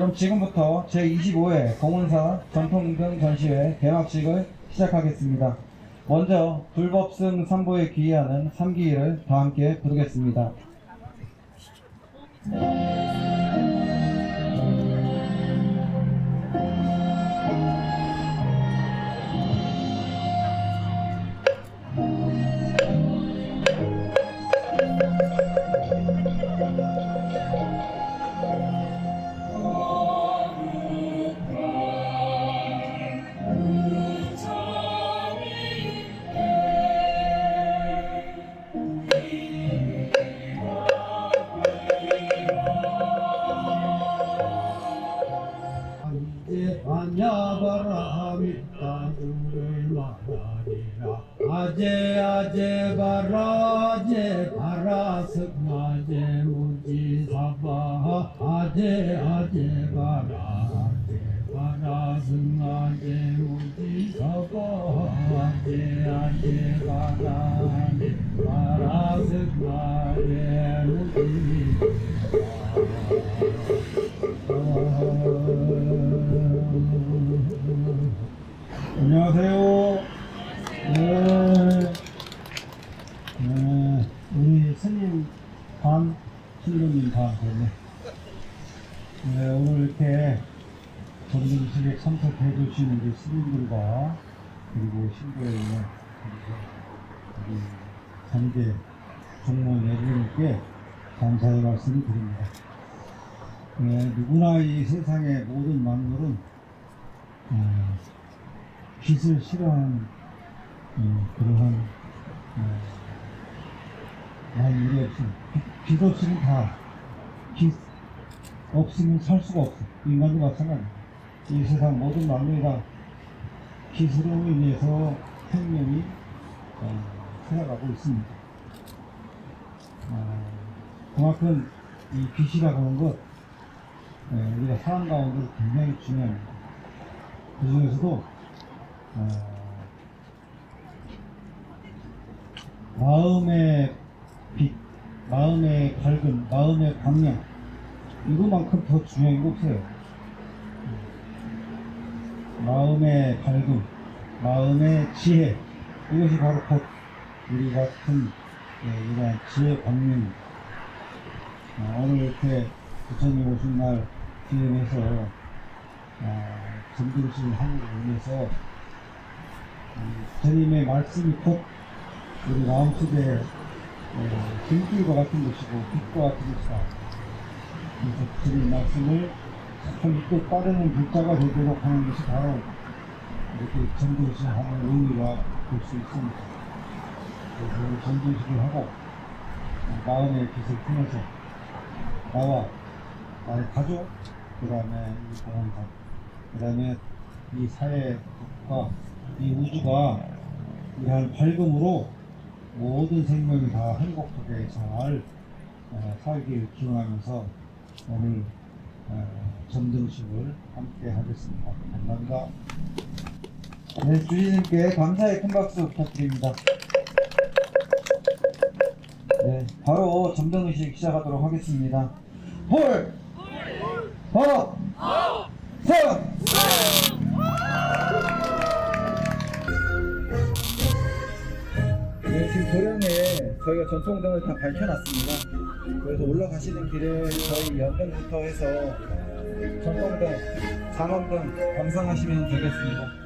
그럼 지금부터 제25회 공원사 전통등 전시회 개막식을 시작하겠습니다. 먼저 불법승 3보에 기이하는 3기를 다 함께 부르겠습니다. 반야바람이 따두를 말하리라 아제 아제 바라 아제 바라 석마 네. 네. 우리 스님 반, 신부님 반, 그러네. 네, 오늘 이렇게 전등식에 참석해 주시는 스님들과 그리고 신부의 그리고 우리 단계 종무 여러분께 감사의 말씀을 드립니다. 네, 누구나 이 세상의 모든 만물은 어, 빛을 싫어하는 어, 그러한 어, 만물이 없음. 빛, 빛 없이는 다, 빛 없으면 살 수가 없어. 인간도 마찬가지입니다. 이 세상 모든 만물이 다 빛으로 인해서 생명이 어, 살아가고 있습니다. 어, 그만큼 이 빛이라고 하는 것, 예, 우리가 사람 가운데 굉장히 중요합니다. 그 중에서도 어, 마음의 빛, 마음의 밝음, 마음의 광명 이거만큼 더 중요한 게 없어요. 마음의 밝음, 마음의 지혜 이것이 바로 곧 우리 같은 예, 이러한 지혜 광명입니다. 어, 오늘 이렇게 부처님 오신 날 기념해서 어, 전등식을 하기 위해서 음, 부처님의 말씀이 곧 우리 마음속에 어, 등불과 같은 것이고 빛과 같은 것이다. 그래서 부처님 말씀을 참 믿고 따르는 불자가 되도록 하는 것이 바로 이렇게 전등식 하는 의미가 될 수 있습니다. 그래서 우리 전등식을 하고 어, 마음의 빛을 통해서 나와 나의 가족, 그 다음에 이 공원사, 그 다음에 이 사회가, 이 우주가 이러한 밝음으로 모든 생명이 다 행복하게 잘 어, 살기를 기원하면서 오늘 어, 점등식을 함께 하겠습니다. 감사합니다. 네, 주인님께 감사의 큰 박수 부탁드립니다. 네, 바로 점등의식 시작하도록 하겠습니다. 홀! 허! 성! 저희가 전통등을 다 밝혀놨습니다. 그래서 올라가시는 길에 저희 연등부터 해서 전통등, 상원등 감상하시면 되겠습니다.